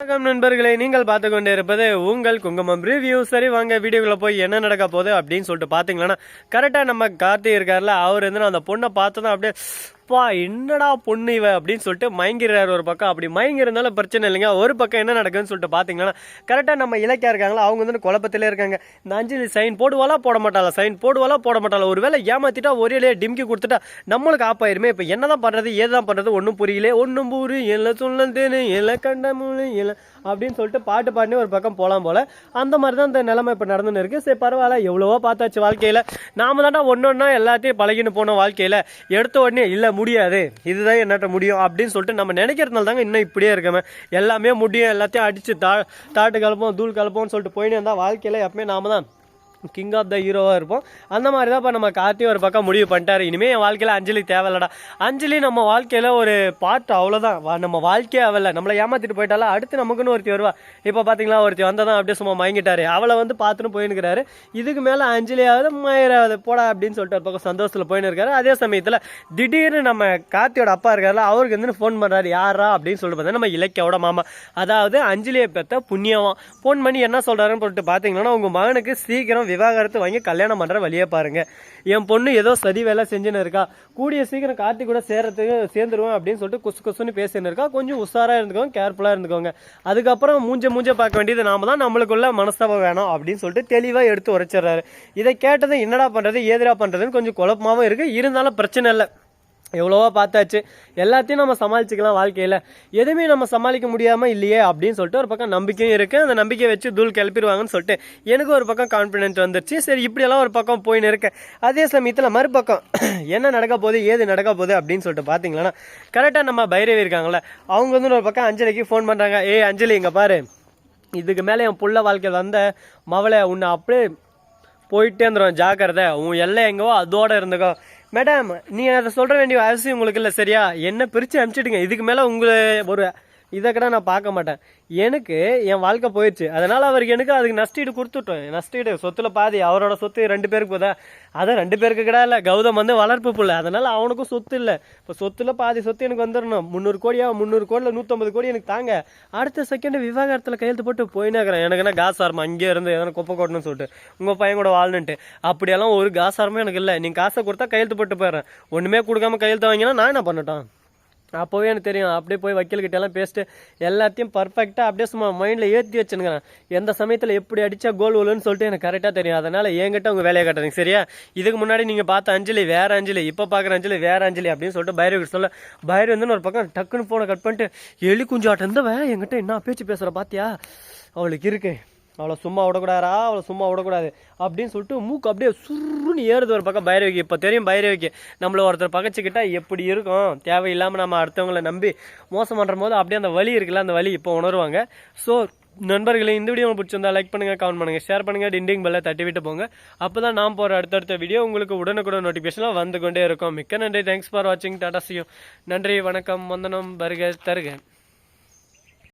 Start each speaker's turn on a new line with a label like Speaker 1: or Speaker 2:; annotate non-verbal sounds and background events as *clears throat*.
Speaker 1: வணக்கம் நண்பர்களே நீங்கள் பார்த்து கொண்டு இருப்பது உங்கள் குங்குமம் ரிவ்யூ சரி வாங்க வீடியோக்குள்ள போய் என்ன நடக்க போகுது அப்படின்னு சொல்லிட்டு பார்த்தீங்கன்னா கரெக்டாக நம்ம கார்த்தி இருக்கார்ல அவர் வந்து நான் அந்த பொண்ணை பார்த்ததும் அப்படியே அப்பா என்னடா பொண்ணு இவ? அப்படின்னு சொல்லிட்டு மயங்கிறார் ஒரு பக்கம். அப்படி மயங்கிறதுனால பிரச்சனை இல்லைங்க. ஒரு பக்கம் என்ன நடக்குதுன்னு சொல்லிட்டு பார்த்தீங்கன்னா கரெக்டாக நம்ம இலக்கியா இருக்காங்களா? அவங்க வந்து குழப்பத்திலே இருக்காங்க. இந்த அஞ்சலி சைன் போடுவாளா போட மாட்டாளா சைன் போடுவாளா போட மாட்டாளா ஒருவேளை ஏமாத்திட்டா ஒரே டிம்கி கொடுத்துட்டா நம்மளுக்கு ஆப் ஆயிருமே இப்போ என்னதான் பண்றது ஏதான் பண்ணுறது ஒன்றும் புரியல. ஒன்றும் பூரி இல்லை சொல்லந்தேனு இல்லை கண்ட இல்லை அப்படின்னு சொல்லிட்டு பாட்டு பாடினே ஒரு பக்கம் போகலாம் போல. அந்த மாதிரி தான் இந்த நிலைமை இப்போ நடந்துன்னு இருக்குது சரி பரவாயில்ல. எவ்வளவோ பார்த்தாச்சு வாழ்க்கையில். நாம தாண்டா ஒன்று ஒன்றா எல்லாத்தையும் பழகின்னு போனோம் வாழ்க்கையில். எடுத்த உடனே இல்லை முடியாது. இதுதான் என்னட்ட முடியும் அப்படின்னு சொல்லிட்டு நம்ம நினைக்கிறதுனால தாங்க இன்னும் இப்படியே இருக்கமே. எல்லாமே முடியும் எல்லாத்தையும் அடித்து தா தாட்டு கலப்போம் தூள் கலப்போம்னு சொல்லிட்டு போயின்னு இருந்தால் வாழ்க்கையில் எப்பவுமே நாம தான் கிங் ஆஃப் த ஹீரோவாக இருப்போம். அந்த மாதிரி தான் இப்போ நம்ம கார்த்தி ஒரு பக்கம் முடிவு பண்ணிட்டாரு. இனிமேல் என் வாழ்க்கையில் அஞ்சலி தேவையில்லடா. அஞ்சலி நம்ம வாழ்க்கையில் ஒரு பார்ட் அவ்வளோதான் வா- நம்ம வாழ்க்கையே அவள நம்மளை ஏமாற்றிட்டு போயிட்டாலும் அடுத்து நமக்குன்னு ஒருத்தி வருவா. இப்போ பார்த்தீங்களா ஒருத்தி வந்ததான் அப்படியே சும்மா மயங்கிட்டாரு. அவளை வந்து பார்த்துன்னு போயின்னு இதுக்கு மேலே அஞ்சலியாவது மயிராவது போடா அப்படின்னு சொல்லிட்டு ஒரு பக்கம் சந்தோஷத்தில் போயின்னு இருக்காரு அதே சமயத்தில் திடீர்னு நம்ம கார்த்தியோட அப்பா இருக்காருல்ல அவருக்கு வந்து ஃபோன் பண்ணுறாரு யாரா அப்படின்னு சொல்லிட்டு பார்த்தா நம்ம இலக்கியோட மாமா. அதாவது அஞ்சலியை பெற்ற புண்ணியவன். ஃபோன் பண்ணி என்ன சொல்கிறாருன்னு சொல்லிட்டு பார்த்தீங்கன்னா உங்கள் மகனுக்கு சீக்கிரம் விவாகரத்து வாங்கி கல்யாணம் பண்ணுற வழியே பாருங்கள் என் பொண்ணு ஏதோ சதி வேலை செஞ்சுன்னு இருக்கா. கூடிய சீக்கிரம் கார்த்தி கூட சேர்றதுக்கு சேர்ந்துருவேன் அப்படின்னு சொல்லிட்டு குசு குசுன்னு பேசின்னு இருக்கா. கொஞ்சம் உஷாராக இருந்துக்கோங்க கேர்ஃபுல்லாக இருந்துக்கோங்க. அதுக்கப்புறம் மூஞ்ச மூஞ்ச பார்க்க வேண்டியது நாம தான் நம்மளுக்குள்ள மனஸ்தாபம் வேணும் அப்படின்னு சொல்லிட்டு தெளிவாக எடுத்து உரைச்சிடுறாரு. இதை கேட்டது என்னடா பண்ணுறது ஏதிரா பண்ணுறதுன்னு கொஞ்சம் குழப்பமாகவும் இருக்குது இருந்தாலும் பிரச்சனை இல்லை. எவ்வளோவா பார்த்தாச்சு. எல்லாத்தையும் நம்ம சமாளிச்சுக்கலாம் வாழ்க்கையில். எதுவுமே நம்ம சமாளிக்க முடியாமல் இல்லையே அப்படின்னு சொல்லிட்டு ஒரு பக்கம் நம்பிக்கையும் இருக்குது அந்த நம்பிக்கையை வச்சு தூள் கிளப்பிடுவாங்கன்னு சொல்லிட்டு எனக்கு ஒரு பக்கம் கான்ஃபிடென்ட் வந்துருச்சு. சரி இப்படியெல்லாம் ஒரு பக்கம் போயின்னு இருக்கேன். அதே சமயத்தில் மறுபக்கம் *clears throat* என்ன நடக்க போகுது ஏது நடக்க போகுது அப்படின்னு சொல்லிட்டு பார்த்தீங்களன்னா கரெக்டாக நம்ம பைரவி இருக்காங்களே அவங்க வந்து ஒரு பக்கம் அஞ்சலிக்கு ஃபோன் பண்ணுறாங்க ஏய் அஞ்சலி இங்கே பாரு. இதுக்கு மேலே என் புள்ள வாழ்க்கையில் வந்த மவளை உன்னை அப்படியே போயிட்டே இருந்துடும் ஜாக்கிரதை. உன் எல்லை எங்கேவோ அதோடு இருந்துக்கோ. மேடம் நீங்கள் அதை சொல்ற வேண்டிய அவசியம் உங்களுக்கு இல்லை சரியா? என்ன பிரித்து அனுப்பிச்சிடுங்க. இதுக்கு மேலே உங்களை ஒரு இதை கூட நான் பார்க்க மாட்டேன். எனக்கு என் வாழ்க்கை போயிடுச்சு. அதனால் அவருக்கு எனக்கு அதுக்கு நஷ்டீடு கொடுத்துட்டோம். நஷ்டீடு சொத்தில் பாதி அவரோட சொத்து ரெண்டு பேருக்கு போதா? அதான் ரெண்டு பேருக்கு கூட இல்லை. கௌதம் வந்து வளர்ப்பு புள்ள. அதனால் அவனுக்கும் சொத்து இல்லை. இப்போ சொத்துல பாதி சொத்து எனக்கு வந்துடணும் முந்நூறு கோடியா முந்நூறு கோடியில் நூற்றம்பது கோடி எனக்கு தாங்க. அடுத்த செகண்ட் விவாகரத்தில் கையெழுத்து போட்டு போயினாக்கிறேன். எனக்கு என்ன காசாரமா அங்கேயே இருந்து எதனா குப்பை கொட்டணும்னு சொல்லிட்டு. உங்கள் பையன் கூட வாழ்னுட்டு அப்படியெல்லாம் ஒரு காசாரமும் எனக்கு இல்லை. நீங்கள் காசை கொடுத்தா கையெழுத்து போட்டு போயிடுறேன். ஒன்றுமே கொடுக்காம கையெழுத்து வாங்கினா நான் என்ன பண்ணட்டும்? அப்போவே எனக்கு தெரியும். அப்படியே போய் வக்கீல்கிட்ட எல்லாம் பேசிட்டு எல்லாத்தையும் பர்ஃபெக்டாக அப்படியே சும்மா மைண்டில் ஏற்றி வச்சுருக்கிறேன் எந்த சமயத்தில் எப்படி அடித்தா கோல் விழுன்னு சொல்லிட்டு எனக்கு கரெக்டாக தெரியும். அதனால் என்கிட்ட உங்கள் வேலையை கட்டுறீங்க சரியா? இதுக்கு முன்னாடி நீங்கள் பார்த்த அஞ்சலி வேறு அஞ்சலி இப்போ பார்க்குற அஞ்சலி வேறு அஞ்சலி அப்படின்னு சொல்லிட்டு பைரவி சொல்ல பைரவி வந்து ஒரு பக்கம் டக்குன்னு ஃபோனை கட் பண்ணிட்டு எலி குஞ்சாட்டம் இருந்தவன் என்கிட்ட என்ன பேச்சு பேசுகிற பார்த்தியா அவளுக்கு இருக்கு. அவளை சும்மா விடக்கூடாதா? அவளை சும்மா விடக்கூடாது. அப்படின்னு சொல்லிட்டு மூக்கு அப்படியே சுருன்னு ஏறுது ஒரு பக்கம் பைரவிக்கு. இப்போ தெரியும் பைரவிக்கு. நம்மள ஒருத்தர் பகச்சிக்கிட்டா எப்படி இருக்கும்? தேவையில்லாமல் நம்ம அடுத்தவங்களை நம்பி மோசம் பண்ணுற போது அப்படியே அந்த வலி இருக்குல்ல அந்த வலி இப்போ உணருவாங்க. ஸோ நண்பர்களே இந்த வீடியோ பிடிச்சிருந்தா லைக் பண்ணுங்க கமெண்ட் பண்ணுங்கள் ஷேர் பண்ணுங்கள் டிண்டிங் பெல்லை தட்டி விட்டு போங்க. அப்போ தான் நான் போகிற அடுத்தடுத்த வீடியோ உங்களுக்கு உடனுக்குடன் நோட்டிஃபிகேஷன்லாம் வந்து கொண்டே இருக்கும். மிக்க நன்றி. தேங்க்ஸ் ஃபார் வாட்சிங் டாடா நன்றி வணக்கம். வந்தனம் பருக தருக.